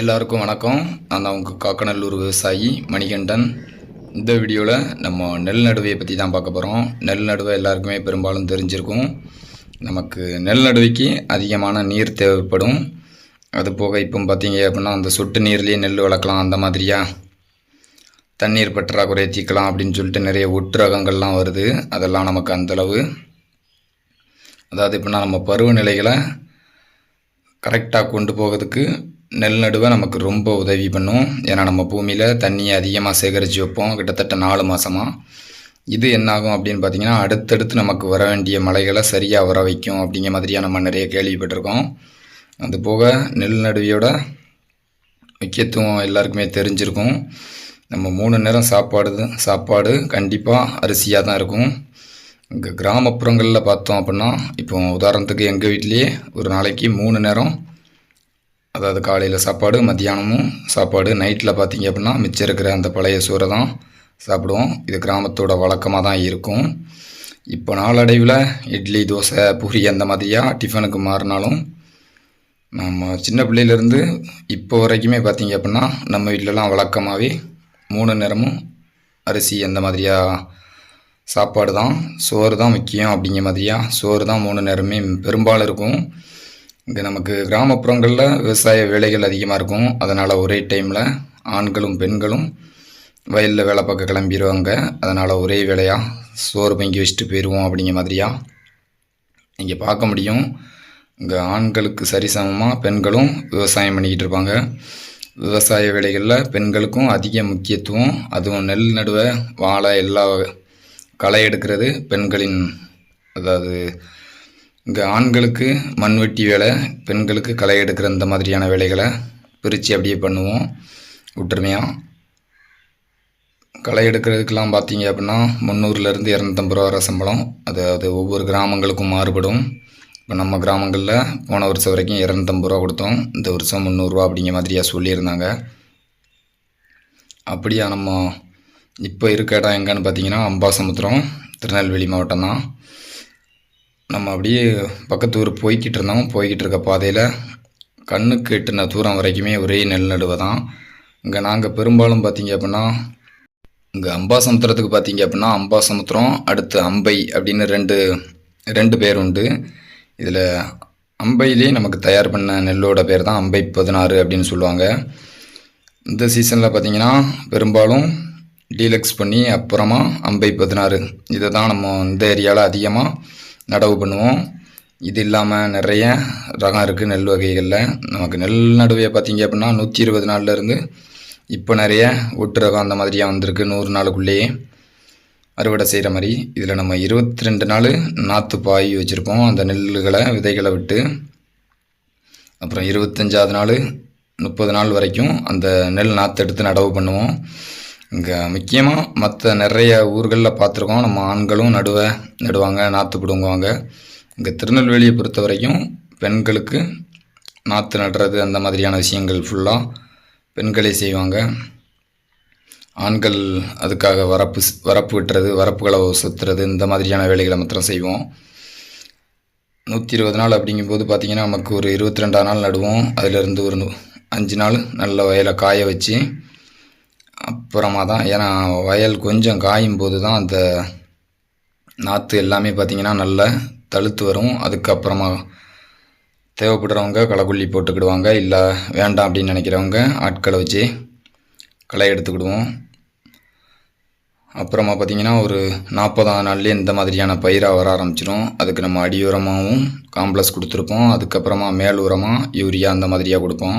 எல்லாருக்கும் வணக்கம். நான் தான் உங்கள் காக்கநல்லூர் விவசாயி மணிகண்டன். இந்த வீடியோவில் நம்ம நெல் நடுவையை பற்றி தான் பார்க்க போகிறோம் நெல் நடுவை எல்லாருக்குமே பெரும்பாலும் தெரிஞ்சிருக்கும். நமக்கு நெல் நடுவைக்கு அதிகமான நீர் தேவைப்படும். அது போக இப்போ பார்த்தீங்க அப்படின்னா அந்த சொட்டு நீர்லேயே நெல் வளர்க்கலாம் அந்த மாதிரியா? தண்ணீர் பற்றாக்குறையை தீர்க்கலாம் அப்படின்னு சொல்லிட்டு நிறைய ஒட்டு ரகங்கள்லாம் வருது. அதெல்லாம் நமக்கு அந்தளவு அதாவது எப்படின்னா நம்ம பருவநிலைகளை கரெக்டாக கொண்டு போகிறதுக்கு நெல் நடுவை நமக்கு ரொம்ப உதவி பண்ணும். ஏன்னா நம்ம பூமியில் தண்ணியை அதிகமாக சேகரித்து வைப்போம். கிட்டத்தட்ட நாலு மாதமாக இது என்னாகும் அப்படின்னு பார்த்தீங்கன்னா அடுத்தடுத்து நமக்கு வர வேண்டிய மலைகளை சரியாக வர வைக்கும் அப்படிங்கிற மாதிரியாக நம்ம நிறைய கேள்விப்பட்டிருக்கோம். அது போக நெல் நடுவியோட முக்கியத்துவம் எல்லாருக்குமே தெரிஞ்சிருக்கும். நம்ம மூணு நேரம் சாப்பாடு சாப்பாடு கண்டிப்பாக அரிசியாக தான் இருக்கும். இங்கே கிராமப்புறங்களில் பார்த்தோம் அப்படின்னா இப்போ உதாரணத்துக்கு எங்கள் வீட்லேயே ஒரு நாளைக்கு மூணு நேரம் அதாவது காலையில் சாப்பாடு மத்தியானமும் சாப்பாடு. நைட்டில் பார்த்தீங்க அப்படின்னா மிச்சம் இருக்கிற அந்த பழைய சோறை தான் சாப்பிடுவோம். இது கிராமத்தோட வழக்கமாக தான் இருக்கும். இப்போ நாளடைவில் இட்லி தோசை பூரி அந்த மாதிரியாக டிஃபனுக்கு மாறினாலும் நம்ம சின்ன பிள்ளையிலேருந்து இப்போ வரைக்குமே பார்த்தீங்க அப்படின்னா நம்ம வீட்டிலலாம் வழக்கமாகவே மூணு நேரமும் அரிசி அந்த மாதிரியாக சாப்பாடு தான். சோறு தான் முக்கியம் அப்படிங்கிற மாதிரியா? சோறு தான் மூணு நேரமே பெரும்பாலும் இருக்கும். இங்கே நமக்கு கிராமப்புறங்களில் விவசாய வேலைகள் அதிகமாக இருக்கும். அதனால் ஒரே டைமில் ஆண்களும் பெண்களும் வயலில் வேலை பார்க்க கிளம்பிடுவாங்க அதனால் ஒரே வேலையாக சோறு பங்கி வச்சுட்டு போயிடுவோம் அப்படிங்கிற மாதிரியா இங்கே பார்க்க முடியும். இங்கே ஆண்களுக்கு சரிசமமாக பெண்களும் விவசாயம் பண்ணிக்கிட்டு இருப்பாங்க. விவசாய வேலைகளில் பெண்களுக்கும் அதிக முக்கியத்துவம். அதுவும் நெல் நடுவை வாழை எல்லா களை எடுக்கிறது பெண்களின் அதாவது இங்கே ஆண்களுக்கு மண்வெட்டி வேலை பெண்களுக்கு களை எடுக்கிற இந்த மாதிரியான வேலைகளை பிரித்து அப்படியே பண்ணுவோம். ஒற்றுமையாக களை எடுக்கிறதுக்கெலாம் பார்த்தீங்க அப்படின்னா முந்நூறுலேருந்து இரநூத்தம்பது ரூபா வர சம்பளம். அதாவது ஒவ்வொரு கிராமங்களுக்கும் மாறுபடும். இப்போ நம்ம கிராமங்களில் போன வருஷம் வரைக்கும் இரநூத்தம்பது ரூபா கொடுத்தோம். இந்த வருஷம் முந்நூறுரூவா அப்படிங்கிற மாதிரியாக சொல்லியிருந்தாங்க. அப்படியா நம்ம இப்போ இருக்க இடம் எங்கன்னு பார்த்தீங்கன்னா அம்பாசமுத்திரம் திருநெல்வேலி மாவட்டம் தான். நம்ம அப்படியே பக்கத்து ஊர் போய்கிட்டு இருந்தோம். போய்கிட்டு இருக்க பாதையில் கண்ணுக்கு எட்டின தூரம் வரைக்குமே ஒரே நெல் நடுவை தான். இங்கே நாங்கள் பெரும்பாலும் பார்த்தீங்க அப்படின்னா இங்கே அம்பாசமுத்திரத்துக்கு பார்த்தீங்க அப்படின்னா அம்பாசமுத்திரம் அடுத்து அம்பை அப்படின்னு ரெண்டு ரெண்டு பேர் உண்டு. இதில் அம்பையிலே நமக்கு தயார் பண்ண நெல்லோட பேர் தான் அம்பை பதினாறு அப்படின்னு சொல்லுவாங்க. இந்த சீசனில் பார்த்திங்கன்னா பெரும்பாலும் டீலக்ஸ் பண்ணி அப்புறமா அம்பை பதினாறு. இதை தான் நம்ம இந்த ஏரியாவில் அதிகமாக நடவு பண்ணுவோம். இது இல்லாமல் நிறைய ரகம் இருக்குது நெல் வகைகளில். நமக்கு நெல் நடுவே பார்த்தீங்க அப்படின்னா நூற்றி இருபது நாள்லேருந்து இப்போ நிறைய ஒட்டு ரகம் அந்த மாதிரியாக வந்திருக்கு நூறு நாளுக்குள்ளேயே. அறுவடை செய்கிற மாதிரி. இதில் நம்ம இருபத்தி ரெண்டு நாள் நாற்று பாய் வச்சுருப்போம். அந்த நெல்லுகளை விதைகளை விட்டு அப்புறம் இருபத்தஞ்சாவது நாள் முப்பது நாள் வரைக்கும் அந்த நெல் நாற்று எடுத்து நடவு பண்ணுவோம். இங்கே முக்கியமாக மற்ற நிறைய ஊர்களில் பார்த்துருக்கோம். நம்ம ஆண்களும் நடுவை நடுவாங்க நாற்று பிடுங்குவாங்க. இங்கே திருநெல்வேலியை பொறுத்த வரைக்கும் பெண்களுக்கு நாற்று நடுறது அந்த மாதிரியான விஷயங்கள் ஃபுல்லாக பெண்களே செய்வாங்க. ஆண்கள் அதுக்காக வரப்பு வரப்பு விட்டுறது வரப்புகளை சுற்றுறது இந்த மாதிரியான வேலைகளை மாத்திரம் செய்வோம். நூற்றி இருபது நாள் அப்படிங்கும்போது பார்த்திங்கன்னா நமக்கு ஒரு இருபத்தி ரெண்டாம் நாள் நடுவோம். அதிலிருந்து ஒரு அஞ்சு நாள் நல்ல வயலை காய வச்சு அப்புறமா தான் ஏன்னா வயல் கொஞ்சம் காயும் போது தான் அந்த நாற்று எல்லாமே பார்த்திங்கன்னா நல்லா தழுத்து வரும். அதுக்கப்புறமா தேவைப்படுறவங்க களைக்கொல்லி போட்டுக்கிடுவாங்க. இல்லை வேண்டாம் அப்படின்னு நினைக்கிறவங்க ஆட்களை வச்சு களை எடுத்துக்கிடுவோம். அப்புறமா பார்த்திங்கன்னா ஒரு நாற்பதாம் நாள்லேயே இந்த மாதிரியான பயிராக வர ஆரம்பிச்சிடும் அதுக்கு நம்ம அடி உரமாகவும் காம்ப்ளெக்ஸ் கொடுத்துருப்போம். அதுக்கப்புறமா மேல் உரமாக யூரியா அந்த மாதிரியாக கொடுப்போம்.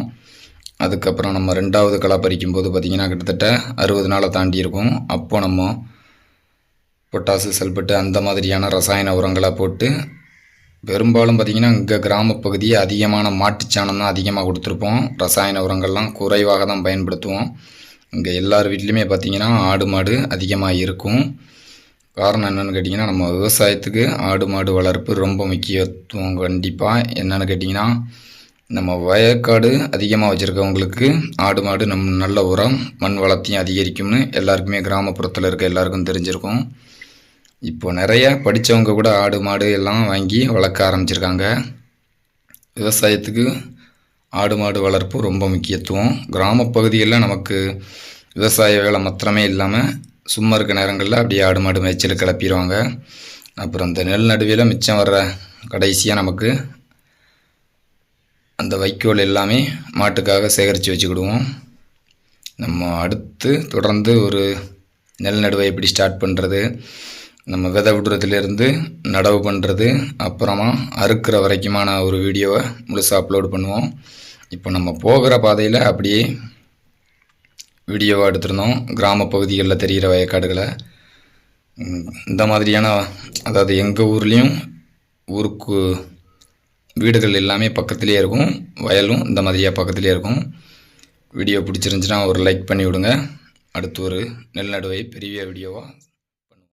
அதுக்கப்புறம் நம்ம ரெண்டாவது களை பறிக்கும் போது பார்த்திங்கன்னா கிட்டத்தட்ட அறுபது நாளை தாண்டி இருக்கும். அப்போ நம்ம பொட்டாசு சல்பட்டு அந்த மாதிரியான ரசாயன உரங்களை போட்டு பெரும்பாலும் பார்த்திங்கன்னா இங்கே கிராமப்பகுதியை அதிகமான மாட்டுச்சாணம் தான் அதிகமாக கொடுத்துருப்போம். ரசாயன உரங்கள்லாம் குறைவாக தான் பயன்படுத்துவோம். இங்கே எல்லார் வீட்லேயுமே பார்த்திங்கன்னா ஆடு மாடு அதிகமாக இருக்கும். காரணம் என்னென்னு கேட்டிங்கன்னா நம்ம விவசாயத்துக்கு ஆடு மாடு வளர்ப்பு ரொம்ப முக்கியத்துவம் கண்டிப்பாக என்னென்னு கேட்டிங்கன்னா நம்ம வயக்காடு அதிகமாக வச்சுருக்கவங்களுக்கு ஆடு மாடு நம் நல்ல உரம் மண் வளத்தையும் அதிகரிக்கும்னு எல்லாருக்குமே கிராமப்புறத்தில் இருக்க எல்லாருக்கும் தெரிஞ்சிருக்கும். இப்போ நிறைய படித்தவங்க கூட ஆடு மாடு எல்லாம் வாங்கி வளர்க்க ஆரம்பிச்சிருக்காங்க. விவசாயத்துக்கு ஆடு மாடு வளர்ப்பு ரொம்ப முக்கியத்துவம். கிராமப்பகுதிகளில் நமக்கு விவசாய வேலை மாத்திரமே இல்லாமல் சும்மா இருக்க நேரங்களில் அப்படியே ஆடு மாடு மேய்ச்சல் கிளப்பிடுவாங்க. அப்புறம் இந்த நெல் நடுவில் மிச்சம் வர்ற கடைசியாக நமக்கு அந்த வைக்கோல் எல்லாமே மாட்டுக்காக சேகரித்து வச்சுக்கிடுவோம். நம்ம அடுத்து தொடர்ந்து ஒரு நெல் நடுவை எப்படி ஸ்டார்ட் பண்ணுறது நம்ம விதை விடுறதுலேருந்து நடவு பண்ணுறது அப்புறமா அறுக்கிற வரைக்குமான ஒரு வீடியோவை முழுசாக அப்லோட் பண்ணுவோம். இப்போ நம்ம போகிற பாதையில் அப்படியே வீடியோவாக எடுத்திருந்தோம். கிராம பகுதிகளில் தெரிகிற வயக்காடுகளை. இந்த மாதிரியான அதாவது எங்கள் ஊர்லேயும் ஊருக்கு வீடுகள் எல்லாமே பக்கத்துலேயே இருக்கும். வயலும் இந்த மாதிரியாக பக்கத்துலேயே இருக்கும். வீடியோ பிடிச்சிருந்துச்சுன்னா ஒரு லைக் பண்ணி விடுங்க அடுத்து ஒரு நெல் நடுவை பெரிய வீடியோவாக